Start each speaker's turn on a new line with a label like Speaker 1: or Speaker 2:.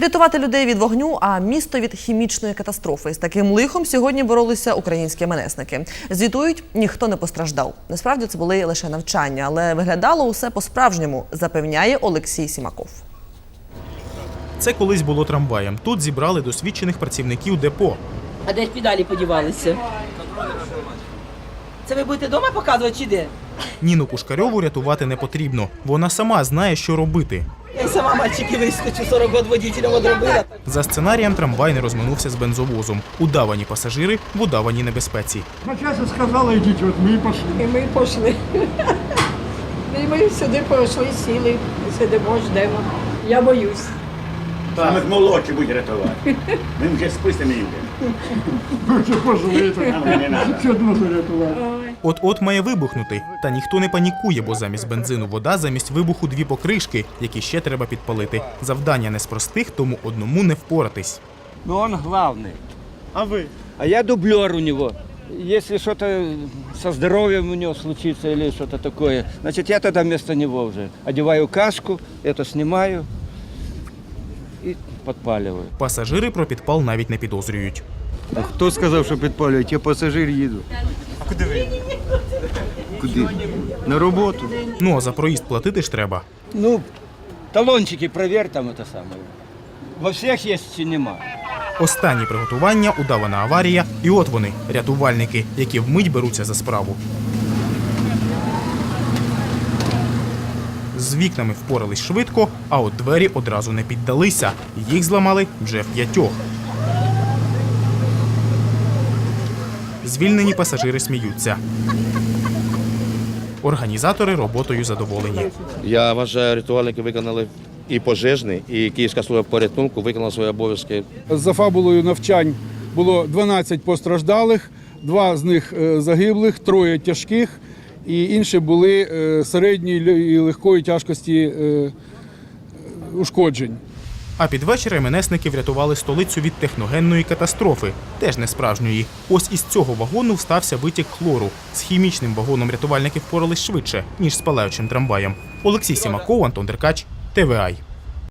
Speaker 1: Врятувати людей від вогню, а місто від хімічної катастрофи. З таким лихом сьогодні боролися українські МНСники. Звітують, ніхто не постраждав. Насправді це були лише навчання, але виглядало усе по-справжньому, запевняє Олексій Сімаков.
Speaker 2: Це колись було трамваєм. Тут зібрали досвідчених працівників депо.
Speaker 3: А де ж педалі подівалися? Це ви будете вдома показувати чи де?
Speaker 2: Ніну Пушкарьову рятувати не потрібно. Вона сама знає, що робити.
Speaker 3: Я сама мальчики вискочу, 40 років водителем одробила.
Speaker 2: За сценарієм трамвай не розминувся з бензовозом. Удавані пасажири в удаваній небезпеці.
Speaker 4: Начальство сказала, йдіть, от ми і пішли.
Speaker 5: І ми пішли. І ми сюди пройшли, сіли, сидимо, ждемо. Я боюсь.
Speaker 6: Саме молодші будуть рятувати. Ми вже списані йдемо.
Speaker 4: Ви пожалієте. Що.
Speaker 2: От-от має вибухнути. Та ніхто не панікує, бо замість бензину вода, замість вибуху дві покришки, які ще треба підпалити. Завдання не з простих, тому одному не впоратись.
Speaker 7: Но он главный.
Speaker 4: А ви?
Speaker 7: А я дублер у него. Если что-то со здоровьем у него случится или что-то такое, значит, я тогда вместо него уже одеваю каску, это снимаю и подпаливаю.
Speaker 2: Пасажири про підпал навіть не підозрюють.
Speaker 8: А хто сказав, що підпалюють? Я пасажир їду. А куди ви? Куди? На роботу.
Speaker 2: Ну а за проїзд платити ж треба.
Speaker 7: Ну, талончики проверь там это самое. Во всех есть синема.
Speaker 2: Останні приготування, удавана аварія, і от вони, рятувальники, які вмить беруться за справу. З вікнами впорались швидко, а от двері одразу не піддалися. Їх зламали вже в п'ятьох. Звільнені пасажири сміються. Організатори роботою задоволені.
Speaker 9: Я вважаю, рятувальники виконали і пожежний, і Київська служба порятунку виконала свої обов'язки
Speaker 10: За фабулою навчань було 12 постраждалих, два з них е, загиблих, троє тяжких, і інші були е, середньої і легкої тяжкості е, ушкоджень.
Speaker 2: А під вечір МНСники врятували столицю від техногенної катастрофи, теж не справжньої. Ось із цього вагону встався витік хлору. З хімічним вагоном рятувальники впорались швидше, ніж з палаючим трамваєм. Олексій Сімаков, Антон Деркач, ТВАЙ.